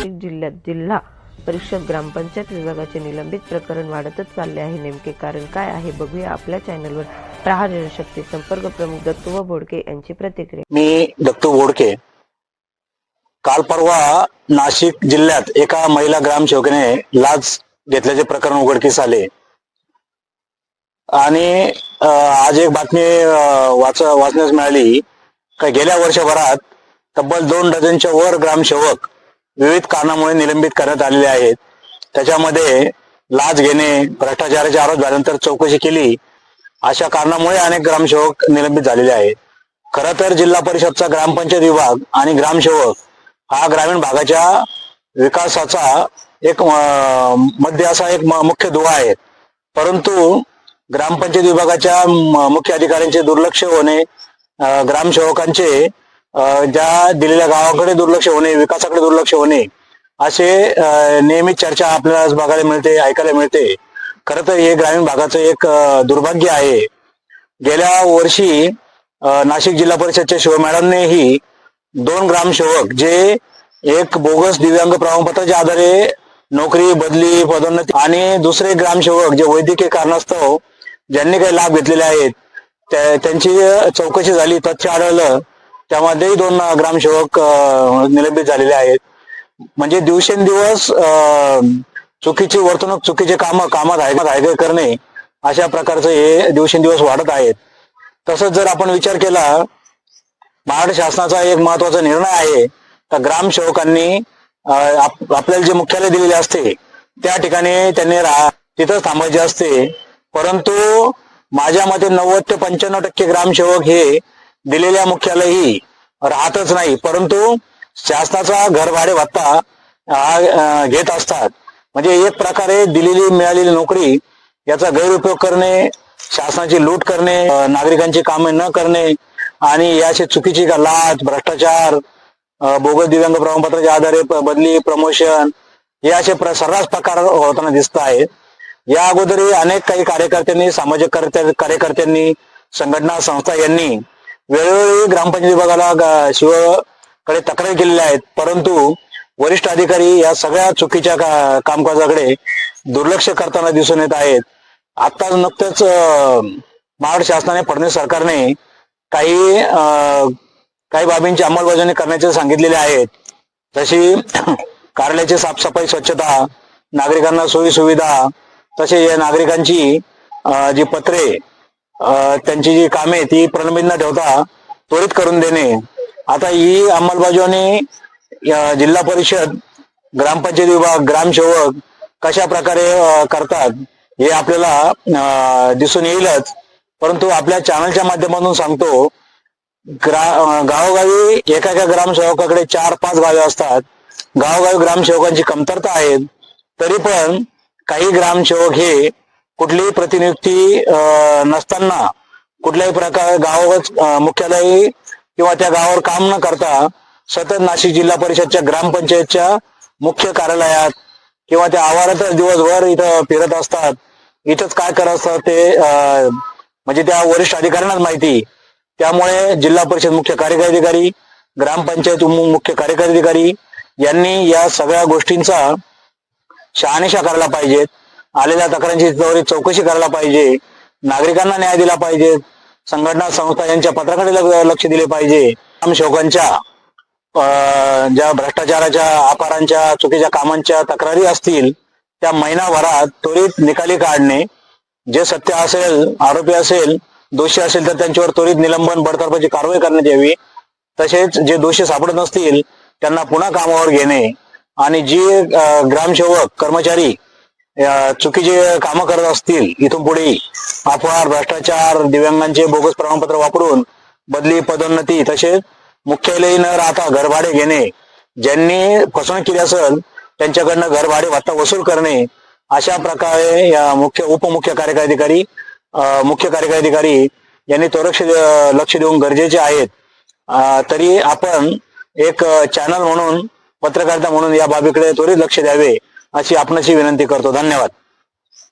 नाशिक जिल्ह्यात जिल्हा परिषद ग्रामपंचायत विभागाचे निलंबित प्रकरण वाढतच चालले आहे. नेमके कारण काय आहे बघूया आपल्या चॅनलवर. प्रहार जनशक्ती संपर्क प्रमुख दत्त व बोडके यांची प्रतिक्रिया. मी दत्तू बोडके. काल परवा नाशिक जिल्ह्यात एका महिला ग्रामसेवकाने लाच घेतल्याचे प्रकरण उघडकीस आले. आणि आज एक बातमी वाच वाचण्यास मिळाली. का गेल्या वर्षभरात तब्बल दोन डझनच्या वर ग्रामसेवक विविध कारणामुळे निलंबित करण्यात आलेले आहेत. त्याच्यामध्ये लाच घेणे भ्रष्टाचाराचे आरोप झाल्यानंतर चौकशी केली अशा कारणामुळे अनेक ग्रामसेवक निलंबित झालेले आहेत. खर तर जिल्हा परिषदचा ग्रामपंचायत विभाग आणि ग्रामसेवक हा ग्रामीण भागाच्या विकासाचा एक मध्य असा एक मुख्य दुवा आहे. परंतु ग्रामपंचायत विभागाच्या मुख्य अधिकाऱ्यांचे दुर्लक्ष होणे ग्रामसेवकांचे ज्या दिलेल्या गावाकडे दुर्लक्ष होणे विकासाकडे दुर्लक्ष होणे असे नेहमी नियमित चर्चा आपल्याला बघायला मिळते ऐकायला मिळते. खरं तर हे ग्रामीण भागाचं एक दुर्भाग्य आहे. गेल्या वर्षी नाशिक जिल्हा परिषदच्या शिव मॅडमनेही दोन ग्रामसेवक जे एक बोगस दिव्यांग प्रमाणपत्राच्या आधारे नोकरी बदली पदोन्नती आणि दुसरे ग्रामसेवक जे वैद्यकीय कारणास्तव ज्यांनी काही लाभ घेतलेले आहेत त्यांची चौकशी झाली तथ्य आढळलं त्यामध्येही दोन ग्रामसेवक निलंबित झालेले आहेत. म्हणजे दिवसेंदिवस चुकीची वर्तणूक चुकीचे काम कामात आहे करणे अशा प्रकारचं हे दिवसेंदिवस वाढत आहेत. तसंच जर आपण विचार केला महाराष्ट्र शासनाचा एक महत्त्वाचा निर्णय आहे तर ग्रामसेवकांनी आपल्याला जे मुख्यालय दिलेले असते त्या ठिकाणी त्यांनी तिथंच थांबायचे असते. परंतु माझ्या मते नव्वद ते पंच्याण्णव टक्के ग्रामसेवक हे दिलेल्या मुख्यालयही राहतच नाही. परंतु शासनाचा घर भाडे भत्ता हा घेत असतात. म्हणजे एक प्रकारे दिलेली मिळालेली नोकरी याचा गैरउपयोग करणे शासनाची लूट करणे नागरिकांची कामे न करणे आणि या अशी चुकीची लाच भ्रष्टाचार बोगस दिव्यांग प्रमाणपत्राच्या आधारे बदली प्रमोशन हे असे सर्रास प्रकार होताना दिसत आहेत. या अगोदरही अनेक काही कार्यकर्त्यांनी सामाजिक कार्यकर्त्यांनी संघटना संस्था यांनी वेळोवेळी ग्रामपंचायत विभागाला शिवकडे तक्रार केलेल्या आहेत. परंतु वरिष्ठ अधिकारी या सगळ्या चुकीच्या का- कामकाजाकडे दुर्लक्ष करताना दिसून येत आहेत. आता नुकतेच महाराष्ट्र शासनाने फडणवीस सरकारने काही अं, काही बाबींची अंमलबजावणी करण्याचे सांगितलेले आहेत. तशी कार्यालयाची साफसफाई स्वच्छता नागरिकांना सोयी सुविधा तसे या नागरिकांची जी पत्रे त्यांची जी कामे ती प्रलंबित न ठेवता त्वरित करून देणे. आता ही अंमलबजावणी जिल्हा परिषद ग्रामपंचायत विभाग ग्रामसेवक कशा प्रकारे करतात हे आपल्याला दिसून येईलच. परंतु आपल्या चॅनलच्या माध्यमातून सांगतो ग्रा गावोगावी एका एका ग्रामसेवकाकडे चार पाच गावे असतात. गावोगावी ग्रामसेवकांची कमतरता आहे तरी पण काही ग्रामसेवक हे कुठलीही प्रतिनियुक्ती अं, नसताना कुठल्याही प्रकारे गावावर मुख्यालय किंवा त्या गावावर काम न करता सतत नाशिक जिल्हा परिषदच्या ग्रामपंचायतच्या मुख्य कार्यालयात किंवा त्या आवारातच दिवसभर इथं फिरत असतात. इथंच काय करत असतात ते अं, म्हणजे त्या वरिष्ठ अधिकाऱ्यांनाच माहिती. त्यामुळे जिल्हा परिषद मुख्य कार्यकारी अधिकारी ग्रामपंचायत मुख्य कार्यकारी अधिकारी यांनी या सगळ्या गोष्टींचा शहानिशा करायला पाहिजेत. आलेल्या तक्रारींची त्वरित चौकशी करायला पाहिजे. नागरिकांना न्याय दिला पाहिजे. संघटना संस्था यांच्या पत्राकडे लक्ष दिले पाहिजे. ग्रामसेवकांच्या अं, ज्या भ्रष्टाचाराच्या आकारांच्या चुकीच्या कामांच्या तक्रारी असतील त्या महिनाभरात त्वरित निकाली काढणे. जे सत्य असेल आरोपी असेल दोषी असेल तर त्यांच्यावर त्वरित निलंबन बडतर्फाची कारवाई करण्यात यावी. तसेच जे दोषी सापडत नसतील त्यांना पुन्हा कामावर घेणे. आणि जे ग्रामसेवक कर्मचारी चुकीचे कामं करत असतील इथून पुढे अपहार भ्रष्टाचार दिव्यांगांचे बोगस प्रमाणपत्र वापरून बदली पदोन्नती तसेच मुख्यालय न राहता घरभाडे घेणे ज्यांनी फसवणूक केली असेल त्यांच्याकडनं घरभाडे भत्ता वसूल करणे अशा प्रकारे या मुख्य उपमुख्य कार्यकारी अधिकारी मुख्य कार्यकारी अधिकारी यांनी त्वरक्ष लक्ष देऊन गरजेचे आहेत. तरी आपण एक चॅनल म्हणून पत्रकारिता म्हणून या बाबीकडे त्वरित लक्ष द्यावे. अशी आपणाची विनंती करतो. धन्यवाद.